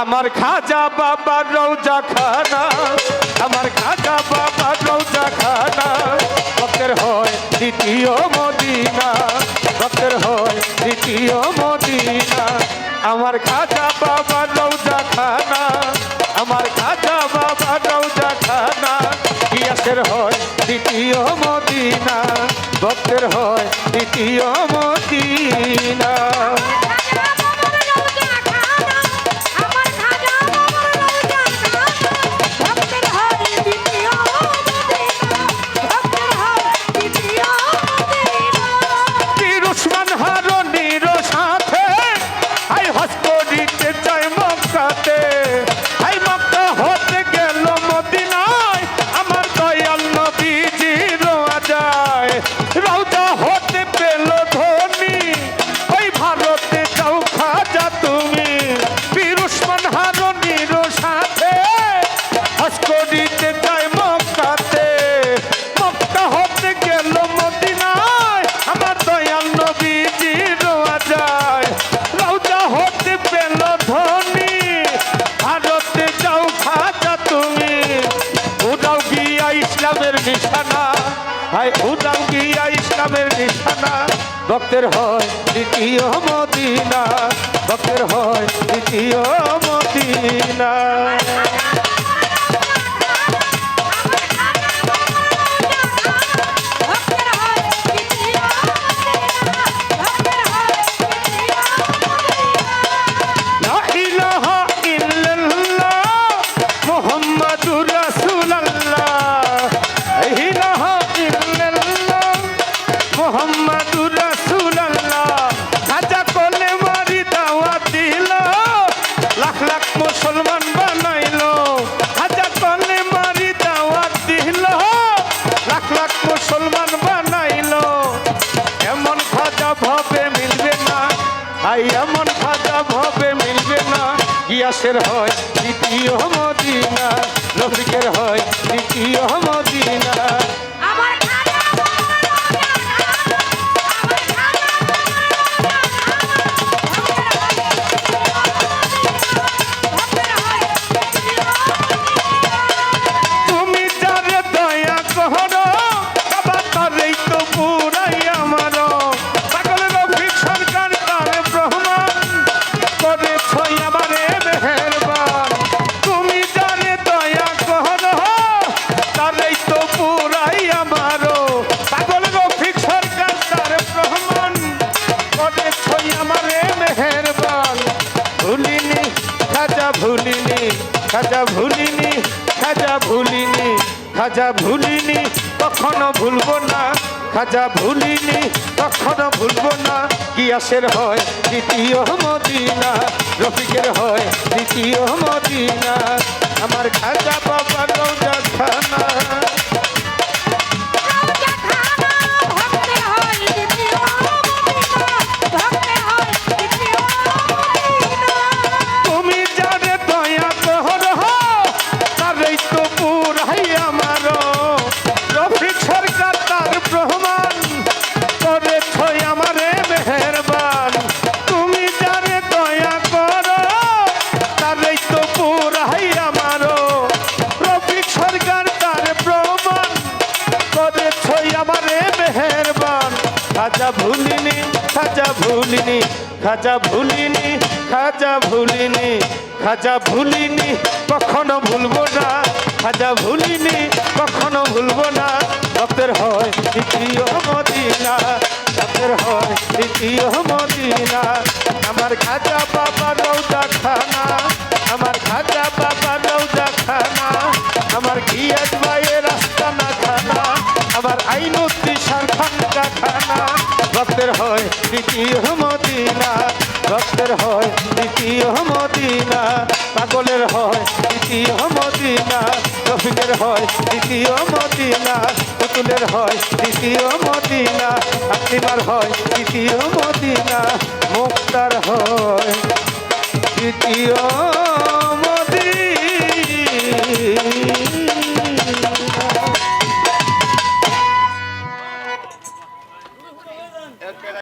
আমার খাজা বাবার রৌজা খানা আমার খাজা বাবার রৌজা খানা ভক্তের হয় দ্বিতীয় মদিনা, ভক্তের হয় দ্বিতীয় মদিনা। আমার খাজা বাবার ভক্তের হয় দ্বিতীয় মদিনা হাই উদাও গিয়া ইসলামের নিশানা। ভক্তের হয় দ্বিতীয় মদিনা। ভক্তের হয় দ্বিতীয় মদিনা। মুহাম্মাদুর রাসূলুল্লাহ, খাজা কোলে মারি দাওয়াত দিল, লাখ লাখ মুসলমান বানাইলো। খাজা কোলে মারি দাওয়াত দিল, লাখ লাখ মুসলমান বানাইলো। এমন খাজা ভাবে মিলবে না আই এমন খাজা ভাবে মিলবে না। গিয়াসের হয় দ্বিতীয় মদিনা, রফিকের হয় দ্বিতীয় মদিনা। খাজা ভুলিনি খাজা ভুলিনি খাজা ভুলিনি, কখনো ভুলবো না। খাজা ভুলিনি, কখনো ভুলবো না। গিয়াসের হয় দ্বিতীয় মদিনা, রফিকের হয় দ্বিতীয় মদিনা। আমার খাজা বাবা রোজা খাজা ভুলিনি খাজা ভুলিনি খাজা ভুলিনি খাজা ভুলিনি খাজা ভুলিনি, কখনো ভুলবো না, খাজা ভুলিনি, কখনো ভুলবো না। ভক্তের হয় দ্বিতীয় মদিনা ভক্তের হয় দ্বিতীয় মদিনা, আমার খাজা বাবা রৌদা খানা, আমার খাজা বাবা খানা ভক্তের হয় দ্বিতীয় মদিনা। ভক্তের হয় দ্বিতীয় মদিনা। পাগলের হয় দ্বিতীয় মদিনা। রফিকের হয় দ্বিতীয় মদিনা। পুতুলের হয় দ্বিতীয় মদিনা। আকলিমার হয় দ্বিতীয় মদিনা। মুক্তার হয় দ্বিতীয়